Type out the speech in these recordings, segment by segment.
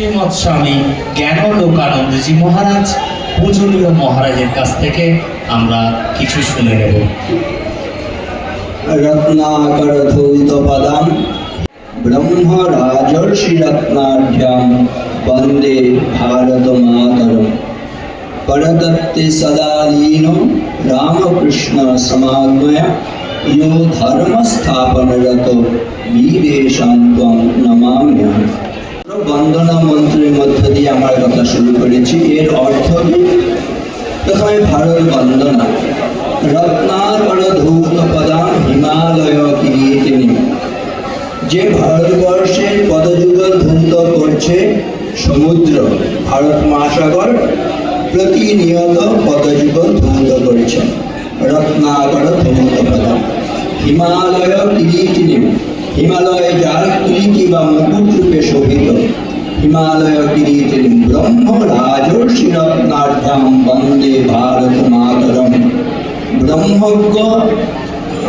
শ্রীমৎ স্বামী জ্ঞান লোকানন্দজি মহারাজ পূজনীয় মহারাজের কাছ থেকে আমরা কিছু শুনে নেব रत्नाकरधूतपदं ब्रह्मराजर्षिरत्नाढ्यां वन्दे भारतमातरम् परदत्ते सदा लीनो रामकृष्णसमागमय यो ধর্মস্থাপনরত বীরেশাং ত্বং নমাম্যহম বন্দনা মন্ত্রের মধ্য দিয়ে আমার কথা শুরু করেছি। এর অর্থ কি? প্রথমে ভারত বন্দনা। রত্নাকর ধূত পদাম হিমালয় কিরীটিনী যে ভারতবর্ষের পদযুগল ধূত করছে সমুদ্র, ভারত মহাসাগর, প্রতিনিয়ত পদযুগল ধূত করছে। রত্নাকর ধূত পদাম হিমালয় কিরীটিনী হিমালয়ে যার কিরীটি বা মুকুট রূপে শোভিত হিমালয় কিরীটিনী ব্রহ্ম রাজর্ষি রত্নাঢ্যাম বন্দে ভারত মাতরম ব্রহ্মজ্ঞ,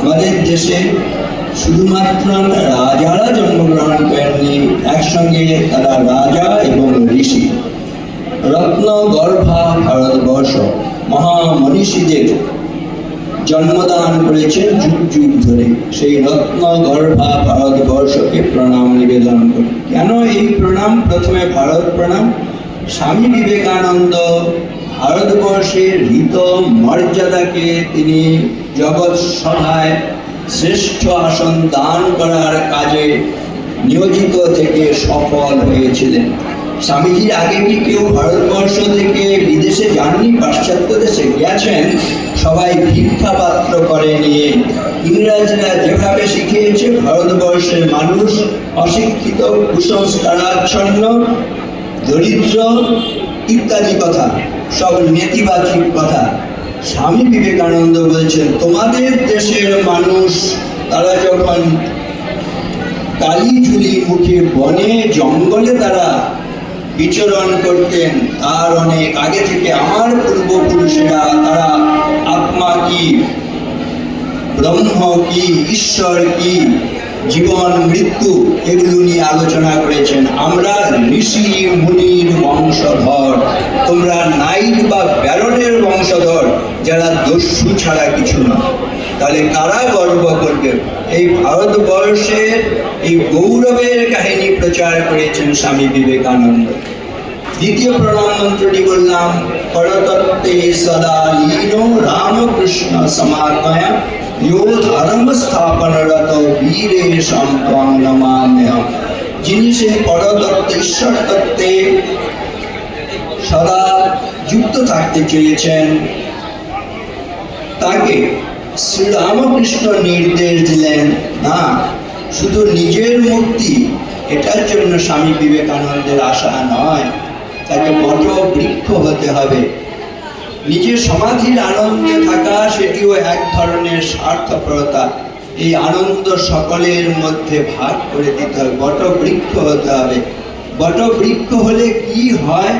আমাদের দেশে শুধুমাত্র রাজারা জন্মগ্রহণ করেননি, একসঙ্গে তারা রাজা এবং ঋষি। রত্ন গর্ভা ভারতবর্ষ, মহামনীষীদের জন্মদান করেছেন যুগ যুগ ধরে। সেই রত্ন গর্ভা ভারতবর্ষকে প্রণাম নিবেদন করি। কেন এই প্রণাম? প্রথমে ভারত প্রণাম। স্বামী বিবেকানন্দ ভারতবর্ষের হিত মর্যাদাকে তিনি জগৎ সভায় শ্রেষ্ঠ আসন দান করার কাজে নিয়োজিত থেকে সফল হয়েছিলেন। স্বামীজির আগে কি কেউ ভারতবর্ষ থেকে বিদেশে যাননি, পাশ্চাত্য দেশে গেছেন সবাই ভিক্ষা পাত্র করে নিয়ে ইংরেজরা যেভাবে শিখিয়েছে, ভারতবর্ষের মানুষ অশিক্ষিত, কুসংস্কারাচ্ছন্ন, দরিদ্র ইত্যাদি কথা, সব নেতিবাচক কথা। স্বামী বিবেকানন্দ বলছেন, তোমাদের দেশের মানুষ, তারা যখন কালীঝুলি মুখে বনে, জঙ্গলে তারা বিচরণ করতেন, তার অনেক আগে থেকে আমার ব্রহ্ম কি, ঈশ্বর কি? জীবন, মৃত্যু এগুলো নিয়ে আলোচনা করেছেন। আমরা ঋষি মুনির বংশধর। তোমরা নাইট বা ব্যারনের বংশধর, যারা দস্যু ছাড়া কিছু না। তাহলে কারা গর্ব করবে? এই ভারতবর্ষের এই গৌরবের কাহিনী প্রচার করেছেন স্বামী বিবেকানন্দ। দ্বিতীয় প্রণাম মন্ত্রটি বললাম, পরতত্ত্বে সদা লীন রামকৃষ্ণ সমাগময় যিনি সেই পরতত্ত্ব ঈশ্বর তত্ত্বে সদা যুক্ত থাকতে চেয়েছেন। তাকে শ্রীরামকৃষ্ণ নির্দেশ দিলেন, না, শুধু নিজের মুক্তি, এটার জন্য স্বামী বিবেকানন্দের আশা নয়, তাকে বট বৃক্ষ হতে হবে। নিজের সমাধির আনন্দে থাকা সেটিও এক ধরনের স্বার্থপরতা। এই আনন্দ সকলের মধ্যে ভাগ করে দিতে হবে। বট বৃক্ষ হতে হবে। বট বৃক্ষ হলে কি হয়?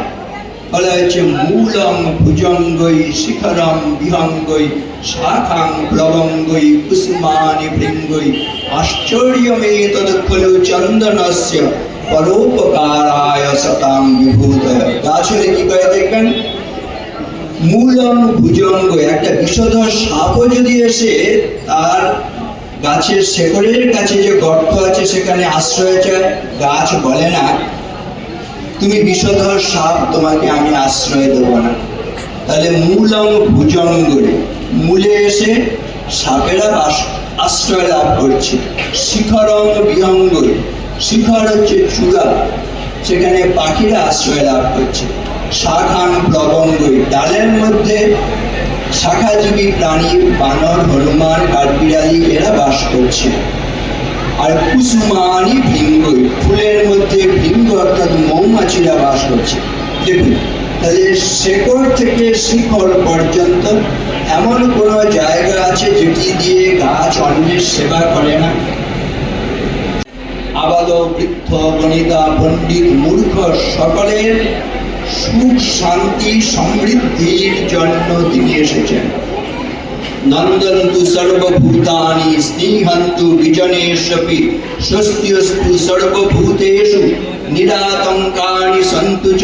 বলা হচ্ছে মূলং ভুজঙ্গই শিখরং বিহঙ্গই শাখাং প্লবঙ্গই কুসুমানি ভৃঙ্গই আশ্চর্যমে তদখলু চন্দনস্য পরোপকারায় শতাং বিভূত গাছ হলে কি করে দেখবেন? মূলং ভুজঙ্গ, একটা বিষধর সাপও যদি এসে তার গাছের শেকড়ের কাছে যে গর্ত আছে সেখানে আশ্রয় চায়, গাছ বলে না, তুমি বিষধর সাপ তোমাকে আমি আশ্রয় দেব না। তাহলে মূলং ভুজঙ্গরে, মূলে এসে সাপেরা আশ্রয় লাভ করছে। শিখরং বিহঙ্গরে, শিখর হচ্ছে চূড়া, সেখানে পাখিরা আশ্রয় লাভ করছে। শাখাং প্লবঙ্গই ডালের মধ্যে শাখাজীবী প্রাণী বানর, হনুমান, কাঠবিড়ালি এরা বাস করছে। আর কুসুমানি ভৃঙ্গই ফুলের মধ্যে ভৃঙ্গ অর্থাৎ মৌমাছিরা বাস করছে। দেখুন, তাহলে শেকড় থেকে শিকড় পর্যন্ত এমন কোনো জায়গা আছে যেটি দিয়ে গাছ অন্যের সেবা করে না? আবাদ বৃদ্ধ, বনিতা, পণ্ডিত, মূর্খ সকলের সুখ, শান্তি, সমৃদ্ধির জন্য তিনি এসেছেন। নন্দন্তু সর্বভূতানি, স্নেহন্তু বিজনেশ্বপি স্বস্তিস্তু সর্বভূতেষু নিরাতঙ্কানি সন্তু চ,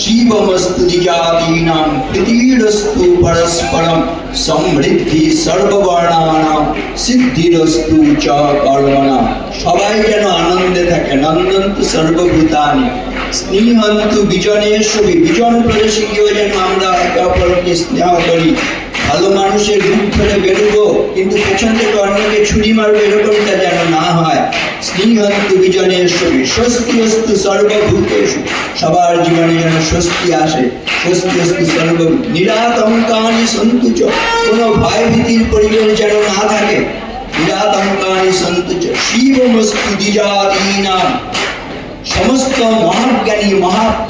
শিবমস্তু দ্বিজাতীনাম, প্রীতিরস্তু পরস্পরম, সমৃদ্ধি সর্ববর্ণানাম, সিদ্ধিরস্তু চ কর্মণাম সবাই যেন আনন্দে থাকে, নন্দন্তু সর্বভূতানি। স্নেহন্তু বিজনেশ্বরী বিজন প্রদেশে গিয়েও যেন আমরা একে অপরকে স্নেহ করি। ভালো মানুষের রূপ ধরে বেরোবো, কিন্তু পেছন থেকে অন্যকে ছুরি মারবো এরকমটা যেন না হয়। স্নেহন্তু বিজনেশ্বরী স্বস্তি অস্তু সর্বভূতেষু। সবার জীবনে যেন স্বস্তি আসে, স্বস্তি অস্তু সর্ব নিরাতঙ্কানি সন্তুচ কোনো ভয় ভীতির পরিবেশ যেন না থাকে। নিরাতঙ্কানি সন্তুচ শিবমস্তু দ্বিজাদীনাম সমস্ত মহাজ্ঞানী মহা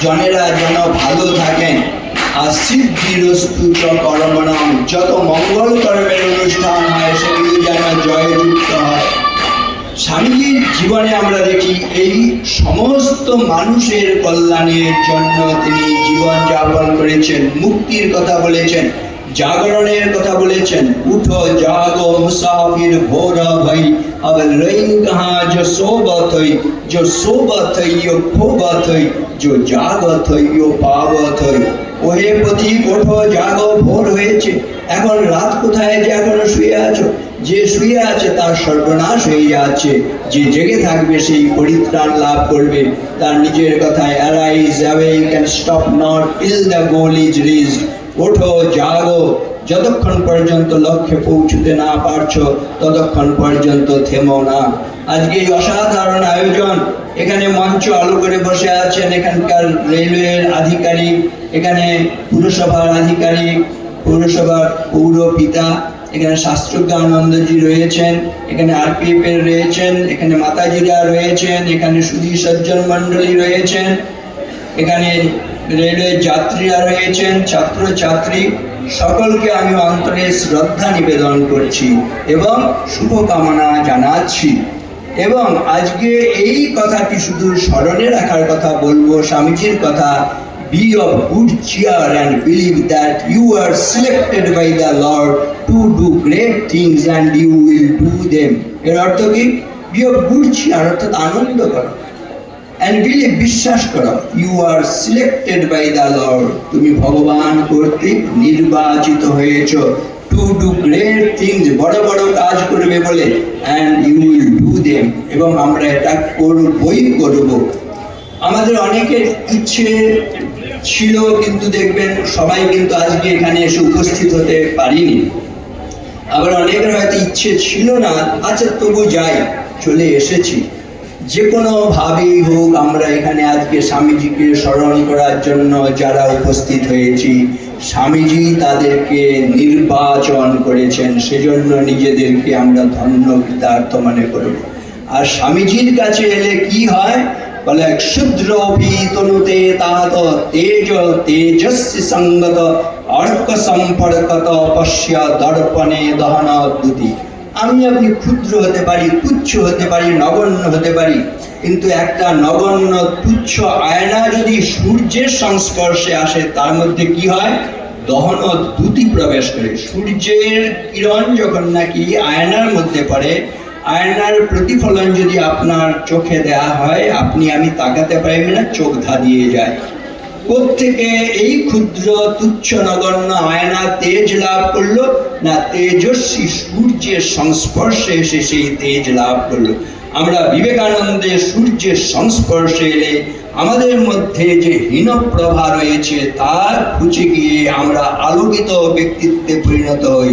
জনেরা যেন ভালো থাকেন। আর সিদ্ধিরস্তু চ কর্মণাম যত মঙ্গল কর্মের অনুষ্ঠান হয়, সেগুলি যেন জয়যুক্ত হয়। স্বামীজির জীবনে আমরা দেখি, এই সমস্ত মানুষের কল্যাণের জন্য তিনি জীবন যাপন করেছেন, মুক্তির কথা বলেছেন। জাগরণের কথা বলেছেন উঠো জাগো মুসাফির ভোর ভাই अब रही कहाँ जो सोबत हुई जो सोबत हुई यो खोबत हुई जो जागत हुई यो पावत हुई ওহে পথিক ওঠো জাগো ভোর হয়েছে এখন রাত কোথায় যে এখনো শুয়ে আছো যে শুয়ে আছে তার সর্বনাশ হয়ে যাচ্ছে যে জেগে থাকবে সেই পরিত্রাণ লাভ করবে তার নিজের কথায় arise awake can stop not till the goal is reached ওঠো জাগো, যতক্ষণ পর্যন্ত লক্ষ্যে পৌঁছতে না পারছ, ততক্ষণ পর্যন্ত থেমো না। আজকে এই অসাধারণ আয়োজন, এখানে মঞ্চ আলো করে বসে আছেন এখানকার রেলওয়ের আধিকারিক, এখানে পুরসভার আধিকারিক, পৌরসভার পৌর পিতা, এখানে শাস্ত্রজ্ঞ আনন্দজি রয়েছেন, এখানে আরপিএফ এর রয়েছেন, এখানে মাতাজিরা রয়েছেন, এখানে সুধী সজ্জন মণ্ডলী রয়েছেন, এখানে রেলওয়ে যাত্রীরা রয়েছেন ছাত্র ছাত্রী সকলকে আমি অন্তরে শ্রদ্ধা নিবেদন করছি এবং শুভকামনা জানাচ্ছি। এবং আজকে এই কথাটি শুধু স্মরণে রাখার কথা বলব, স্বামীজির কথা be of good cheer and believe that you are selected by the Lord to do great things and you will do them এর অর্থ কি? বি অফ গুড চিয়ার অর্থাৎ আনন্দ করো। অ্যান্ড বিলিভ বিশ্বাস করো you are selected by the Lord তুমি ভগবান কর্তৃক নির্বাচিত হয়েছ। টু ডু গ্রেট থিংস বড় বড় কাজ করবে বলে and you will do them এবং আমরা এটা করবই করব। আমাদের অনেকের ইচ্ছে ছিল, কিন্তু দেখবেন সবাই কিন্তু আজকে এখানে এসে উপস্থিত হতে পারিনি। আবার অনেকের হয়তো ইচ্ছে ছিল না আচ্ছা তবু যাই, চলে এসেছি। যে কোনো ভাবেই হোক, আমরা এখানে আজকে স্বামীজিকে স্মরণ করার জন্য যারা উপস্থিত হয়েছি, স্বামীজি তাদেরকে নির্বাচন করেছেন, সেজন্য নিজেদেরকে আমরা ধন্য কৃতার্থ মনে করব আর স্বামীজির কাছে এলে কি হয়? বলে, ক্ষুদ্র তনুতে তাত তেজ তেজস্বী সঙ্গত অর্ক সম্পর্কত পশ্য দর্পণে দহন দুতি। আমি আপনি ক্ষুদ্র হতে পারি, তুচ্ছ হতে পারি, নগণ্য হতে পারি। কিন্তু একটা নগণ্য, তুচ্ছ আয়না যদি সূর্যের সংস্পর্শে আসে, তার মধ্যে কি হয়? দহন দ্যুতি প্রবেশ করে। সূর্যের কিরণ যখন নাকি আয়নার মধ্যে পড়ে, আয়নার প্রতিফলন যদি আপনার চোখে দেয়া হয়, আপনি আমি তাকাতে পারি না, চোখ ধাঁধিয়ে যায়। থেকে এই ক্ষুদ্র তুচ্ছ নগণ্য আয়না তেজ লাভ করল, না তেজস্বী সূর্যের সংস্পর্শে এসে সেই তেজ লাভ করল। আমরা বিবেকানন্দের সূর্যের সংস্পর্শে এলে আমাদের মধ্যে যে হীনপ্রভা রয়েছে, তার খুঁজে গিয়ে আমরা আলোকিত ব্যক্তিত্বে পরিণত হই।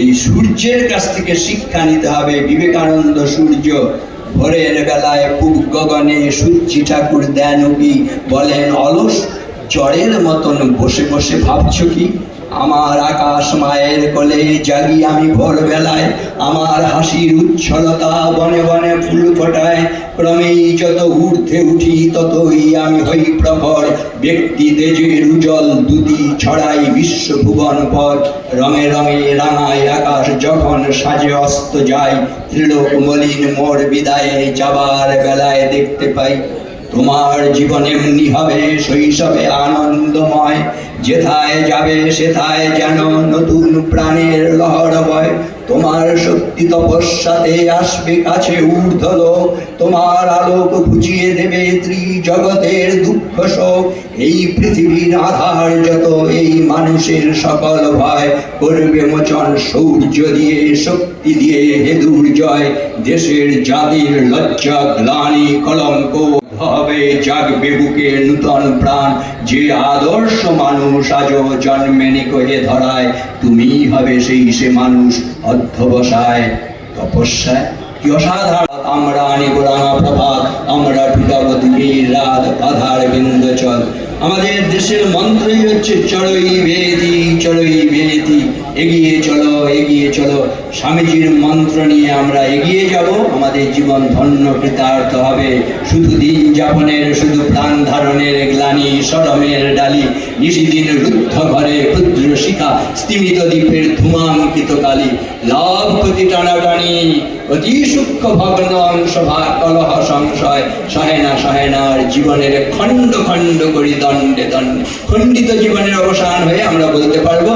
এই সূর্যের কাছ থেকে শিক্ষা নিতে হবে বিবেকানন্দ সূর্য। ভোরের বেলায় পূব গগনে সূর্যি ঠাকুর দেন বলেন, অলস জ্বরের মতন বসে বসে ভাবছ কি? আমার আকাশ মায়ের কোলে জাগি আমি ভোরবেলায়, আমার হাসির উচ্ছলতা বনে বনে ফুল ফোটায়, ক্রমেই যত ঊর্ধ্বে উঠি ততই আমি হই প্রখর। ব্যক্তি তেজের উজ্জ্বল দুটি ছড়াই বিশ্ব ভুবন পথ রঙে রঙে রাঙায় আকাশ যখন সাজে অস্ত যায়, ত্রিলোক মলিন মোর বিদায়ে যাবার বেলায় দেখতে পাই তোমার জীবন এমনি হবে, শৈশবে আনন্দময়। যেথায় যাবে, সেথায় যেন নতুন প্রাণের লহর বয়। তোমার শক্তি তপস্যাতে আসবে কাছে ঊর্ধ্বল। তোমার আলোক বুঝিয়ে দেবে ত্রিজগতের দুঃখ শোক। এই পৃথিবীর আধার যত, এই মানুষের সকল ভয়। করবে মোচন সূর্য দিয়ে, শক্তি দিয়ে হে দুর্জয়। দেশের জাতির লজ্জা, গ্লানি, কলঙ্ক। হবে জাগবে বুকে নূতন প্রাণ। যে আদর্শ মানুষ আজও জন্মেনি কহে ধরায় তুমি হবে সেই সে মানুষ অধ্যবসায়। তপস্যায় কি অসাধারণ। আমরা আনিব রাঙা প্রভাত, আমরা দিঘির রাত বাধার বিন্দচল। আমাদের দেশের মন্ত্রই হচ্ছে চড়ই বেদি চড়ই বেদি, এগিয়ে চলো এগিয়ে চলো। স্বামীজির মন্ত্র নিয়ে আমরা এগিয়ে যাব। আমাদের জীবন ধন্য কৃতার্থ হবে। শুধু দিন যাপনের, শুধু প্রাণ ধারণের গ্লানি সরমের ডালি, নিশিদিন রুদ্ধ ঘরে ক্ষুদ্র শিখা, স্তিমিত দ্বীপের ধূমাঙ্কিত কালী, লাভ ক্ষতি টানাটানি, অতি সূক্ষ্ম ভগ্ন অংশ ভাগ কলহ সংশয় সহে না সহে না আর জীবনের খণ্ড খণ্ড করি দণ্ডে দণ্ডে। খণ্ডিত জীবনের অবসান হয়ে আমরা বলতে পারব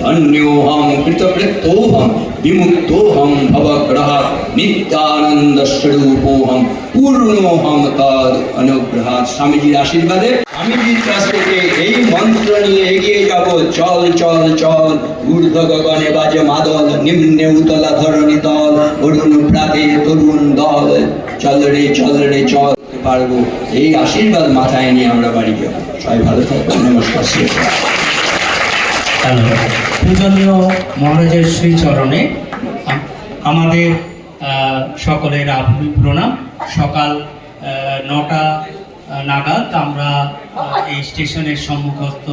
ধন্যোহম কৃতকৃতোহম বিমুক্তোহম ভবগ্রহ নিত্যানন্দ স্বরূপোহম পূর্ণোহম তদ অনুগ্রহাৎ স্বামীজির আশীর্বাদে স্বামীজির কাছ থেকে এই মন্ত্র নিয়ে এগিয়ে যাব। চল চল চল ঊর্ধ্ব গগনে বাজে মাদল নিম্নে উতলা ধরণী দল অরুণ প্রাতে তরুণ দল। চল রে চল রে চল পারব। এই আশীর্বাদ মাথায় নিয়ে আমরা বাড়ি যাব। সবাই ভালো থাকবেন। নমস্কার। হ্যালো পূজনীয় মহারাজের শ্রী চরণে আমাদের সকলের আভূমি প্রণাম। সকাল নটা নাগাদ আমরা এই স্টেশনের সম্মুখস্থ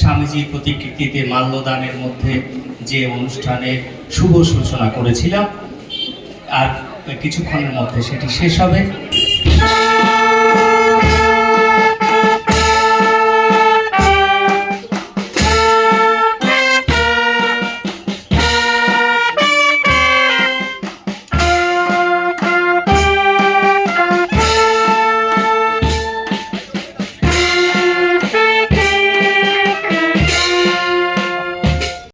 স্বামীজির প্রতিকৃতিতে মাল্যদানের মধ্যে যে অনুষ্ঠানের শুভ সূচনা করেছিলাম, আর কিছুক্ষণের মধ্যে সেটি শেষ হবে।